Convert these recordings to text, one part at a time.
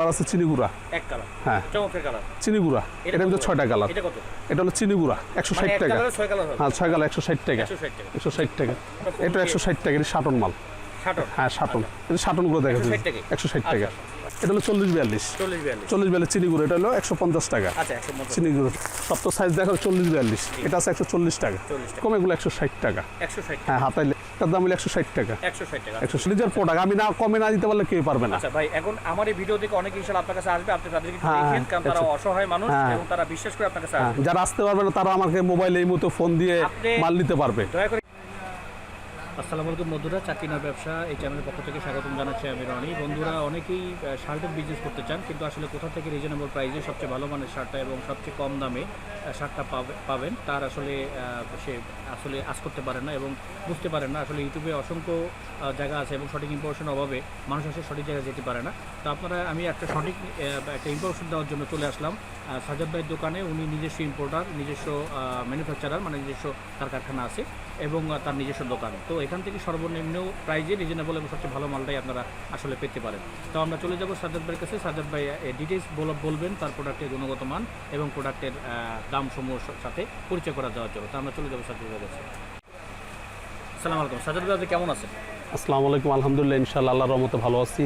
আছে চিনিগুড়া এক কালার হ্যাঁ। চমৎকার কালার চিনিগুড়া এটা এটা কিন্তু ছয়টা কালার এটা কত? এটা হলো চিনিগুড়া একশো মানে ষাট টাকা। হ্যাঁ ছয় কালার একশো ষাট টাকা। একশো ষাট টাকা। এটা একশো ষাট টাকা। এটা সাটন মাল। হ্যাঁ সাটন। এটা সাটনগুলো দেখা 160 যাচ্ছে। একশো ষাট টাকা। এটা হলো চল্লিশ বিয়াল্লিশ। চল্লিশ বিয়াল্লিশ। বিয়াল্লিশ চিনিগুড়ো এটা হলো একশো পঞ্চাশ টাকা। আচ্ছা পঞ্চাশ। চিনিগুড়ো সব তো সাইজ দেখো চল্লিশ বিয়াল্লিশ। এটা আছে একশো চল্লিশ টাকা। 40 টাকা। কমে এগুলো একশো ষাট টাকা। হ্যাঁ হাতাইলে এটার দাম হলো একশো ষাট টাকা। একশো ষাট টাকা। একশো নিজের প্রোডাক্ট আমি না কমে না দিতে পারলে কেউ পারবে না। আচ্ছা ভাই এখন আমার এই ভিডিও দেখে অনেক ইনশাল আপনার কাছে আসবে। আপনি তাদেরকে হ্যাঁ, দেখেন কারণ তারা আচ্ছা। অসহায় মানুষ হ্যাঁ। এবং তারা বিশ্বাস করে আপনার কাছে হ্যাঁ, আসবে। যারা আসতে পারবে না তারা আমাকে মোবাইলে এই মতো ফোন দিয়ে মাল নিতে পারবে। দয়া করে আসসালামু আলাইকুম বন্ধুরা চাকরিনা ব্যবসা এই চ্যানেলের পক্ষ থেকে স্বাগতম জানাচ্ছি আমি রনি। বন্ধুরা, অনেকেই শার্টের বিজনেস করতে চান, কিন্তু আসলে কোথা থেকে রিজনেবল প্রাইসে সবচেয়ে ভালো মানের শার্টটা এবং সবচেয়ে কম দামে শার্টটা পাবে- পাবেন, তার আসলে সে আসলে আজ করতে পারে না এবং বুঝতে পারেন না। আসলে ইউটিউবে অসংখ্য জায়গা আছে এবং সঠিক ইনফরমেশনের অভাবে মানুষ আসলে সঠিক জায়গায় যেতে পারে না। তো আপনারা, আমি একটা সঠিক একটা ইনফরমেশন দেওয়ার জন্য চলে আসলাম। সাজাদ ভাইয়ের দোকানে উনি নিজস্ব ইম্পোর্টার নিজস্ব ম্যানুফ্যাকচারার মানে নিজস্ব তার কারখানা আছে। এবং তার নিজস্ব দোকান। তো এখান থেকে সর্বনিম্ন প্রাইজে রিজনেবল এবং সবচেয়ে ভালো মালটাই আপনারা আসলে পেতে পারেন। তো আমরা চলে যাব সাজাদ ভাইয়ের কাছে। সাজাদ ভাই ডিটেলস বলবেন, তার প্রোডাক্টের গুণগত মান এবং প্রোডাক্টের দাম সমূহ সাথে পরিচয় করা দেওয়ার জন্য। তো আমরা চলে যাব সাজাদ ভাইয়ের কাছে। সালাম আলাইকুম। সাজাদ ভাই, আপনি কেমন আছেন? আসসালামু আলাইকুম। আলহামদুলিল্লাহ, ইনশাআল্লাহ, আল্লাহর রহমতে ভালো আছি।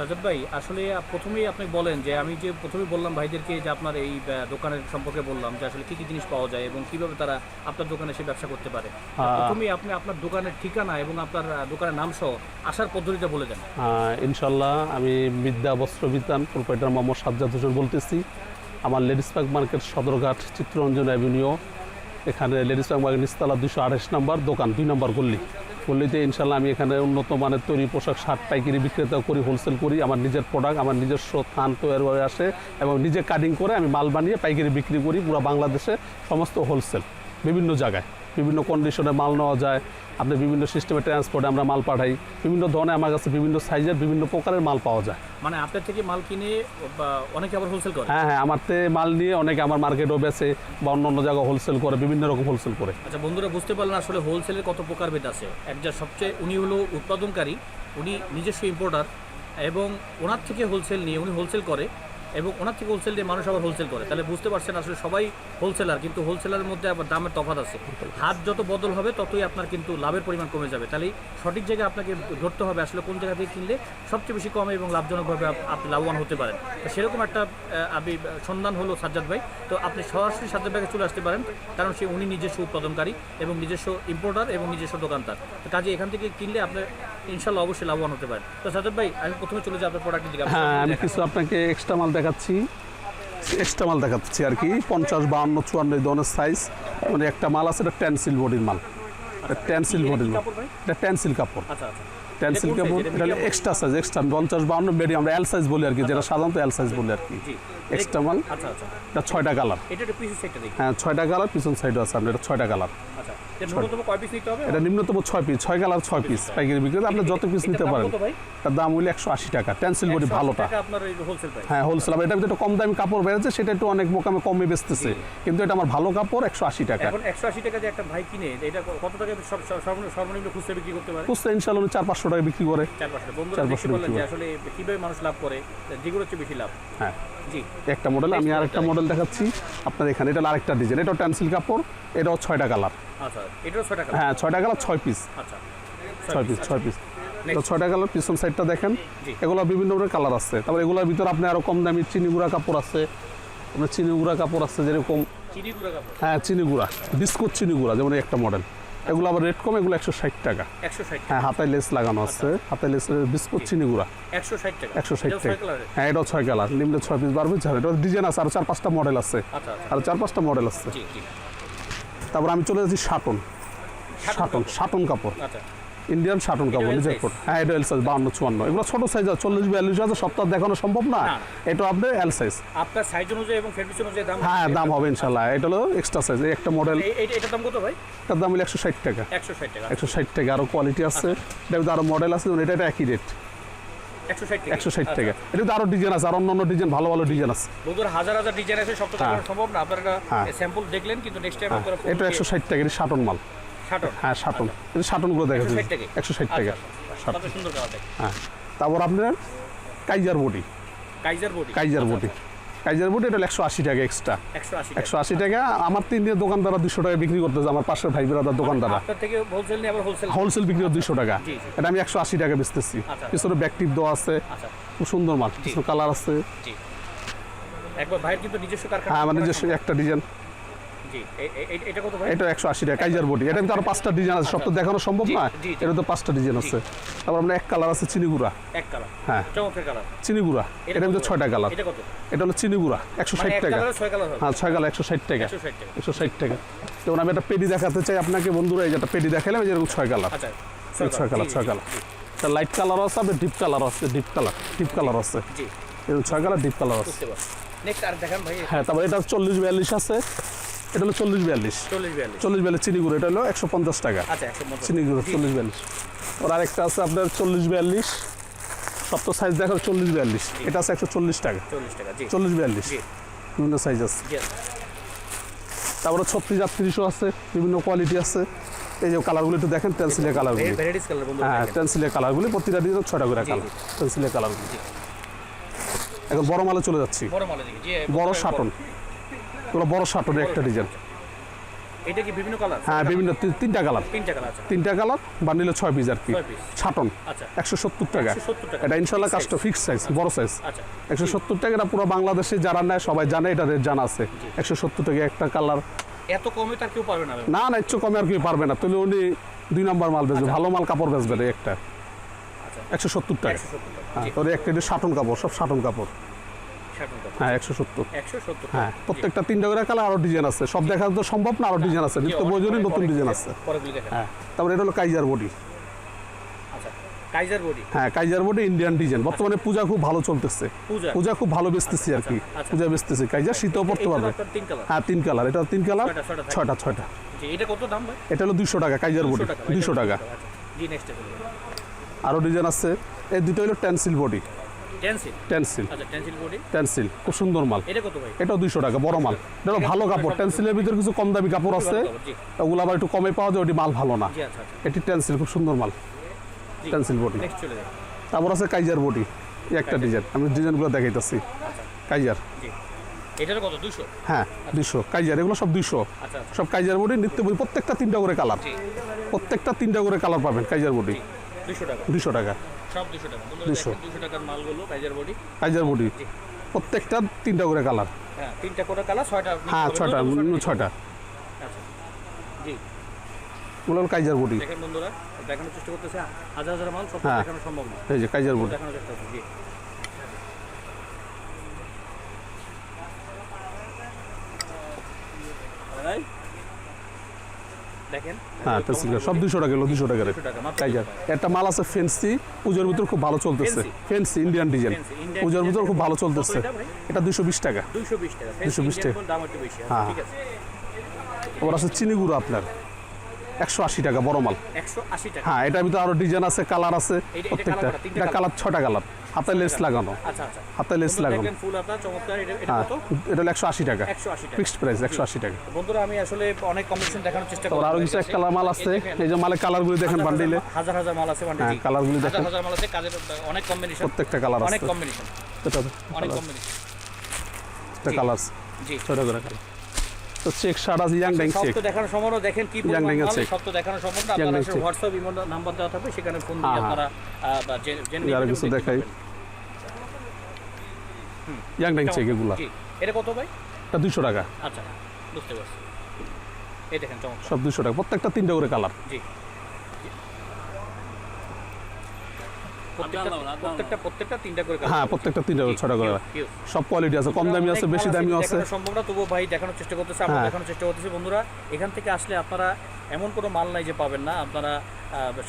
সাজাদ ভাই আসলে প্রথমেই আপনি বলেন যে আমি যে প্রথমেই বললাম ভাইদেরকে যে আপনার এই দোকানের সম্পর্কে বললাম যে আসলে কী কী জিনিস পাওয়া যায় এবং কীভাবে তারা আপনার দোকানে এসে ব্যবসা করতে পারে। হ্যাঁ। প্রথমেই আপনি আপনার দোকানের ঠিকানা এবং আপনার দোকানের নাম সহ আসার পদ্ধতিটা বলে দেন। ইনশাল্লাহ আমি বিদ্যা বস্ত্র বিতান প্রোপাইটার মোহাম্মদ সাজ্জাদ হোসেন বলতেছি। আমার ladies park market Sadarghat Chittaranjan avenue. এখানে লেডিস পার্ক মার্কেট নিস্তালা দুশো আঠাশ নম্বর দোকান দুই নম্বর গল্লি গল্লিতে ইনশাল্লাহ আমি এখানে উন্নত মানের তৈরি পোশাক, শার্ট, পাইকারি বিক্রেতা করি হোলসেল করি, আমার নিজের প্রোডাক্ট আমার নিজস্ব থান তৈরি হয়ে আসে এবং নিজে কাটিং করে আমি মাল বানিয়ে পাইকারি বিক্রি করি পুরো বাংলাদেশে, সমস্ত হোলসেল বিভিন্ন জায়গায়। বিভিন্ন কন্ডিশনে মাল নেওয়া যায় আপনি বিভিন্ন সিস্টেমে ট্রান্সপোর্টে আমরা মাল পাঠাই বিভিন্ন ধরনের আমার কাছে বিভিন্ন সাইজের বিভিন্ন প্রকারের মাল পাওয়া যায়। মানে আপনার থেকে মাল কিনে অনেকে আবার হোলসেল করে? হ্যাঁ হ্যাঁ আমার তে মাল নিয়ে অনেকে আমার মার্কেটও বেছে বা অন্য অন্য জায়গায় হোলসেল করে বিভিন্ন রকম হোলসেল করে। আচ্ছা বন্ধুরা বুঝতে পারলেন আসলে হোলসেলের কত প্রকার প্রকারভেদ আছে। একটা সবচেয়ে উনি হলো উৎপাদনকারী উনি নিজস্ব ইম্পোর্টার এবং ওনার থেকে হোলসেল নিয়ে উনি হোলসেল করে। এবং ওনার থেকে হোলসেল দিয়ে মানুষ আবার হোলসেল করে। তাহলে বুঝতে পারছেন আসলে সবাই হোলসেলার কিন্তু হোলসেলারের মধ্যে আবার দামের তফাৎ আছে। হাত যত বদল হবে, ততই আপনার কিন্তু লাভের পরিমাণ কমে যাবে। তাহলে সঠিক জায়গায় আপনাকে ধরতে হবে আসলে কোন জায়গা থেকে কিনলে সবচেয়ে বেশি কমে এবং লাভজনকভাবে আপনি লাভবান হতে পারেন। তো সেরকম একটা আপনি সন্ধান হলো সাজ্জাদ ভাই। তো আপনি সরাসরি সাজ্জাদ ভাইকে চলে আসতে পারেন, কারণ সে উনি নিজস্ব উৎপাদনকারী এবং নিজস্ব ইম্পোর্টার এবং নিজস্ব দোকানদার। তো কাজে এখান থেকে কিনলে আপনি ইনশাল্লাহ অবশ্যই লাভবান হতে পারেন। তো সাজ্জাদ ভাই, আমি প্রথমে চলে যাই আপনার প্রোডাক্টের দিকে। হ্যাঁ আমি কিছু আপনাকে এক্সট্রা মাল দেখাচ্ছি। এক্সট্রা মাল দেখাচ্ছি আর কি পঞ্চাশ বাহান্ন চুয়ান্ন এই ধরনের সাইজ মানে একটা মাল আছে এটা টেনসিল বডির মাল। টেনসিল বডির মাল। এটা টেনসিল কাপড়। আচ্ছা আচ্ছা। টেনসিল কাপড় এটা এক্সট্রা সাইজ এক্সট্রা পঞ্চাশ বাহান্ন বেডি আমরা এল সাইজ বলি আর কি যেটা সাধারণত এল সাইজ বলি আর কি। এক্সট্রা মাল। আচ্ছা আচ্ছা। এটা ছয়টা কালার হ্যাঁ ছয়টা কালার পিছন সাইডও আছে আপনার এটা ছয়টা কালার এটা নিম্নতম ছয় পিস ছয় কালার ছয় পিস পাইকারি বিক্রি আপনি যত পিস নিতে পারেন? তার দাম হইলে একশো আশি টাকা। টেনসিল বডি 180 ভালোটা। আপনার হোলসেল হ্যাঁ হোলসেল এটা একটু কম দামি কাপড় বেড়েছে সেটা একটু অনেক মোকামে কমে বেচতেছে। কিন্তু এটা আমার ভালো কাপড় একশো আশি টাকা। এখন একশো আশি টাকা যে একটা ভাই কিনে এটা কত টাকা সর্বনিম্ন খুচরা বিক্রি করতে পারে? খুচরা ইনশাল্লাহ চার পাঁচশো টাকা বিক্রি করে। চার পাঁচশো যে আসলে কীভাবে মানুষ লাভ করে যেগুলো হচ্ছে বেশি লাভ। হ্যাঁ। একটা মডেল আমি আরেকটা মডেল দেখাচ্ছি। আপনার এখানে এটা আরেকটা ডিজাইন এটাও টেনসিল কাপড় এটাও ছয়টা কালার আচ্ছা হ্যাঁ ছয়টা কালার ছয় পিস আচ্ছা। ছয় পিস ছয় পিস ছয়টা কালার পিছন সাইডটা দেখেন। এগুলো বিভিন্ন ধরনের কালার আছে। তারপর এগুলোর ভিতরে আপনি আরও কম দামি চিনি গুঁড়া কাপড় আছে। আপনার চিনি গুঁড়া কাপড় আছে যেরকম হ্যাঁ চিনি গুঁড়া। বিস্কুট চিনি গুঁড়া যেমন একটা মডেল এগুলো আবার রেট কম এগুলো একশো ষাট টাকা। একশো ষাট হ্যাঁ হাতায় লেস লাগানো আছে। হাতায় লেস বিস্কুট চিনি গুঁড়া। একশো ষাট টাকা? একশো ষাট টাকা। হ্যাঁ এটাও ছয় কালার নিম্নে ছয় পিস বারো পিস এটা ডিজাইন আছে আরও চার পাঁচটা মডেল আছে। আচ্ছা আচ্ছা। আরও চার পাঁচটা মডেল আছে। তারপর আমি চলে যাচ্ছি শাটন। শাটন শাটন কাপড়। আচ্ছা। ইন্ডিয়ান শাটন কাপড়? কোট হ্যাঁ এটা এল সাইজ বাউন্ন চুয়ান্ন। এগুলো ছোট সাইজ আছে চল্লিশ বিয়াল্লিশ আছে সপ্তাহ দেখানো সম্ভব না। এটা আপনার এল সাইজ আপনার সাইজ অনুযায়ী এবং ফেব্রিক অনুযায়ী দাম হ্যাঁ দাম হবে ইনশাল্লাহ এটা হলো এক্সট্রা সাইজ এই একটা মডেল এটার দাম কত ভাই? এটার দাম হলো একশো ষাট টাকা। একশো ষাট টাকা। একশো ষাট টাকা। আরও কোয়ালিটি আছে। এটা কিন্তু আরও মডেল আছে এটা এটা একই রেট একশো ষাট টাকা। একশো ষাট আচ্ছা। টাকা। এটা কিন্তু আরও ডিজাইন আছে। আর অন্য অন্য ডিজাইন ভালো ভালো ডিজাইন আছে। বন্ধুরা হাজার হাজার ডিজাইন আছে সব তো হ্যাঁ। সম্ভব না। আপনারা হ্যাঁ। স্যাম্পল দেখলেন কিন্তু নেক্সট টাইম হ্যাঁ, এটা একশো ষাট টাকা এটা শাটন মাল। হ্যাঁ শাটন এটা শাটনগুলো দেখা 160 যাচ্ছে একশো ষাট টাকা। আচ্ছা, হ্যাঁ। তারপর আপনার Kaiser body Kaiser body Kaiser body Kaiser body এটা একশো আশি টাকা এক্সট্রা একশো আশি টাকা। আমার তিন দিনের দোকানদাররা দুশো টাকা বিক্রি করতেছে আমার পাশের ভাই বেড়াদার দোকানদাররা। হোলসেল বিক্রি দুইশো টাকা। জি, জি। এটা আমি একশো আশি টাকা বেচতেছি। আচ্ছা। পিছনে ব্যাকটিভ দেওয়া আছে। আচ্ছা। খুব সুন্দর মাল। কিছু কালার আছে। একবার ভাইয়ের কিন্তু নিজস্ব কারখানা। হ্যাঁ আমার নিজস্ব একটা ডিজাইন এটা কত ভাই? এটা একশো আশি টাকা কাইজার বডি এটা কিন্তু আরও পাঁচটা ডিজাইন আছে সব তো দেখানো সম্ভব না জি, জি। এটা তো পাঁচটা ডিজাইন আছে। তারপর আমরা এক কালার আছে চিনিগুড়া এক কালার। হ্যাঁ। চিনিগুড়া এটা কিন্তু ছয়টা কালার। এটা হলো চিনিগুড়া একশো মানে ষাট টাকা। কালারে ছয় কালার হবে। হ্যাঁ ছয় কালার একশো ষাট টাকা। একশো ষাট টাকা। একশো ষাট টাকা। যেমন আমি একটা পেডি দেখাতে চাই আপনাকে বন্ধুরা এই যে একটা পেডি দেখালাম যেরকম ছয় কালার। আচ্ছা ছয় কালার। ছয় কালার। লাইট কালার আছে আপনার ডিপ কালার আছে ডিপ কালার ডিপ কালার আছে। এরকম ছয় কালার ডিপ কালার আছে। হ্যাঁ তারপর এটা চল্লিশ বিয়াল্লিশ আছে। এটা হলো চল্লিশ বিয়াল্লিশ। চল্লিশ বিয়াল্লিশ। বিয়াল্লিশ চিনিগুড়ো এটা হলো একশো পঞ্চাশ টাকা। আচ্ছা চিনিগুড়ো জি, চল্লিশ বিয়াল্লিশ। ওর আরেকটা আছে আপনার চল্লিশ বিয়াল্লিশ। সব তো সাইজ দেখো চল্লিশ বিয়াল্লিশ। এটা আছে একশো চল্লিশ টাকা। চল্লিশ বিয়াল্লিশ। বিভিন্ন সাইজ আছে। তারপরে ছত্রিশ আটত্রিশও আছে বিভিন্ন কোয়ালিটি আছে। এই যে কালারগুলো একটু দেখেন পেন্সিলের কালারগুলি হ্যাঁ পেন্সিলের কালারগুলি প্রতিটা ডিজাইন ছয়টা করে কালার পেন্সিলের কালারগুলি এখন বড় মালে চলে যাচ্ছি। বড় শাটন এগুলো বড় শাটনের একটা ডিজাইন এটা কি বিভিন্ন কালার হ্যাঁ বিভিন্ন তিনটা কালার তিনটা কালার আছে তিনটা কালার বান্ডিলে ছয় পিস আর কি। ছাটন আচ্ছা। একশো সত্তর টাকা। এটা ইনশাল্লাহ Fixed কাজটা ফিক্স সাইজ বড় সাইজ আচ্ছা। একশো সত্তর টাকা এটা পুরো বাংলাদেশে যারা নেয় সবাই জানে এটা রেট জানা আছে। একশো সত্তর টাকা একটা কালার এত কমে তার কেউ পারবে না না না ইচ্ছু কমে আর কি পারবে না। তাহলে উনি দুই নম্বর মাল বেচবে ভালো মাল কাপড় বেচবে একটা। আচ্ছা। একশো সত্তর টাকা। হ্যাঁ একটা এটা সাটন কাপড় সব সাটন কাপড়। হ্যাঁ একশো সত্তর। হ্যাঁ প্রত্যেকটা তিনটা করে কালার আরও ডিজাইন আছে। সব দেখা তো সম্ভব না আরও ডিজাইন আছে। নিত্য প্রয়োজনীয় নতুন ডিজাইন আছে। হ্যাঁ তারপরে এটা হলো কাইজার বডি আচ্ছা কাইজার বডি হ্যাঁ কাইজার বডি ইন্ডিয়ান ডিজাইন বর্তমানে পূজা খুব ভালো চলতেছে। পূজা? খুব ভালো বেচতেছি আর কি। আচ্ছা। পূজা বেচতেছি। কাইজার শীতেও পড়তে পারবে। আপনার তিন কালার হ্যাঁ তিন কালার এটা তিন কালার ছয়টা, ছয়টা এটা কত দাম ভাই? এটা হলো দুশো টাকা কাইজার বডি দুশো টাকা আচ্ছা জি আরও ডিজাইন আছে। এই দুটো হলো টেন্সিল বডি টেন্সিল টেন্সিল আচ্ছা টেন্সিল বডি? টেন্সিল খুব সুন্দর মাল। এটা কত ভাই? টাকা বড় মাল। এটা ভালো কাপড়। টেন্সিলের ভিতরে কিছু কম দামি কাপড় আছে। ওগুলো আবার একটু কমে পাওয়া যায় ওটি মাল ভালো না। আচ্ছা আচ্ছা। এটি টেন্সিল খুব সুন্দর মাল। বডি। তারপর আছে কাইজার বডি। একটা ডিজাইন। আমি ডিজাইনগুলো দেখাইতেছি। কাইজার এটার কত? দুশো হ্যাঁ কাইজার এগুলো সব দুশো আচ্ছা আচ্ছা। সব কাইজার বডি নিত্য বই প্রত্যেকটা তিনটা করে কালার। প্রত্যেকটা তিনটা করে কালার পাবেন কাইজার বডি। জি। দুশো টাকা। দুশো টাকা। সব দুশো টাকা। 200 টাকার মালগুলো কাইজার বডি প্রত্যেকটা তিনটা করে কালার হ্যাঁ তিনটা করে কালার ছয়টা হ্যাঁ ছয়টা ছয়টা আচ্ছা। জি। ওগুলো কাইজার বডি দেখেন বন্ধুরা দেখানোর চেষ্টা করতেছে হাজার হাজার মাল সব হ্যাঁ। দেখানো সম্ভব না। এই যে কাইজার বডি দেখানোর চেষ্টা করছি জি। দেখেন। হ্যাঁ টেন্সিল সব দুশো টাকা দুশো টাকা রেট দুশো টাকা মাত্র কাইজার একটা মাল আছে ফেন্সি পুজোর ভিতর খুব ভালো চলতেছে। ফেন্সি ইন্ডিয়ান ডিজাইন পুজোর ভিতর খুব ভালো চলতেছে। এটা দুশো বিশ টাকা। দুইশো বিশ টাকা। 220 Indian কোন দাম একটু বেশি আছে, হ্যাঁ। ঠিক আছে। চিনি গুঁড়ো আপনার। একশো আশি টাকা বড় মাল। হ্যাঁ এটার ভিতরে আরও ডিজাইন আছে কালার আছে প্রত্যেকটা। এটা কালার ছটা কালার হাতে লেস লাগানো। আচ্ছা আচ্ছা। হাতে লেস লাগানো। এটা হ্যাঁ হলো একশো আশি টাকা। ফিক্সড প্রাইস একশো আশি টাকা। বন্ধুরা আমি আসলে অনেক কম্পিটিশন দেখানোর চেষ্টা তারপর আরও কিছু এক কাছে। কালার মাল আছে এই যে মালের কালারগুলি দেখেন বান্ডিলে হাজার- হাজার মাল আছে বান্ডিলে হ্যাঁ, কালারগুলি দেখেন। হাজার মাল আছে কাজের অনেক কম্বিনেশন প্রত্যেকটা কালার অনেক কম্বিনেশন অনেক কম্বিনেশন একটা কালার জি। ছটা করে কালার তো চেক সারা ইয়াং ড্যাং চেক তো দেখানোর সম্ভব দেখেন কি Young ড্যাং চেক. সব তো দেখানো সম্ভব না। আপনারা হোয়াটসঅ্যাপ ইমো নাম্বার দেওয়া থাকবে সেখানে ফোন দিয়ে। আপনারা জেনে জেনে কিছু দেখাই। ইয়াং ড্যাং চেক এগুলা। এটা কত ভাই? এটা 200 টাকা। আচ্ছা বুঝতে পারছি। এই দেখেন চমৎকার। সব দুশো টাকা প্রত্যেকটা তিনটা করে কালার। জি। প্রত্যেকটা প্রত্যেকটা প্রত্যেকটা তিনটা করে হ্যাঁ প্রত্যেকটা তিনটা ছটা করে। সব কোয়ালিটি আছে কম দামি আছে বেশি মাল আছে। সম্ভব না তবুও ভাই দেখানোর চেষ্টা করতেছে আমরা হ্যাঁ। দেখানোর চেষ্টা করতেছি। বন্ধুরা এখান থেকে আসলে আপনারা এমন কোনো মাল নাই যে পাবেন না। আপনারা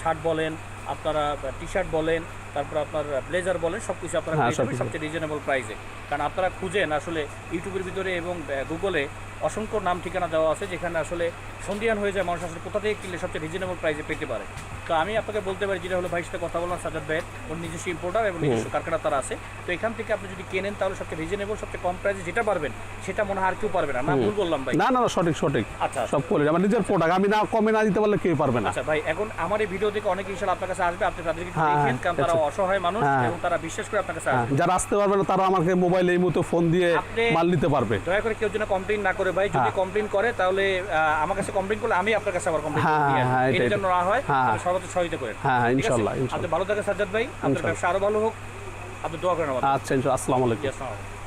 শার্ট বলেন আপনারা টি শার্ট বলেন তারপর আপনার ব্লেজার বলেন সবকিছু আপনারা হ্যাঁ। সবচেয়ে রিজনেবল প্রাইসে কারণ আপনারা খুঁজেন আসলে ইউটিউবের ভিতরে এবং গুগলে অসংখ্য নাম ঠিকানা দেওয়া আছে যেখানে আসলে সন্ধিয়ান হয়ে যায় মানুষ আসলে কোথা থেকে কিনলে সবচেয়ে রিজনেবল প্রাইসে পেতে পারে। তো আমি আপনাকে বলতে পারি যেটা হলো ভাইয়ের সাথে কথা বললাম সাজাদ ভাইয়ের ওর নিজস্ব ইম্পোর্টার এবং নিজস্ব কারখানা তারা আছে। তো এখান থেকে আপনি যদি কেনেন তাহলে সবচেয়ে রিজনেবল সবচেয়ে কম প্রাইসে যেটা পারবেন সেটা মনে হয় আর কেউ পারবে না। না ভুল বললাম ভাই। না না সঠিক সঠিক। আচ্ছা সব কোয়ালিটি আমার নিজের প্রোডাক্ট আমি না কমে না দিতে পারলে কেউ পারবে না। আচ্ছা ভাই এখন আমার এই ভিডিও থেকে অনেক ইনশাল্লাহ আপনার কাছে আসবে। আপনি তাদেরকে হ্যাঁ, দেখেন কারণ তারা আচ্ছা। অসহায় মানুষ হ্যাঁ। এবং তারা বিশ্বাস করে আপনার কাছে হ্যাঁ, আসবে। যারা আসতে পারবে না তারা আমাকে মোবাইলে এই মতো ফোন দিয়ে মাল নিতে পারবে দয়া করে কেউ যেন কমপ্লেন না করে ভাই যদি হ্যাঁ। কমপ্লেন করে তাহলে আমার কাছে কমপ্লেন করলে আমি আপনার কাছে আবার কমপ্লেন হ্যাঁ, করতে হ্যাঁ, এটা যেন না হয় হ্যাঁ। সহিত সর্বোচ্চ সহযোগিতা করেন হ্যাঁ, ইনশাআল্লাহ। আপনি ভালো থাকেন সাজ্জাদ ভাই আপনার। ব্যবসা আরও ভালো হোক আপনি দোয়া করেন আচ্ছা ইনশাআল্লাহ আসসালামু আলাইকুম।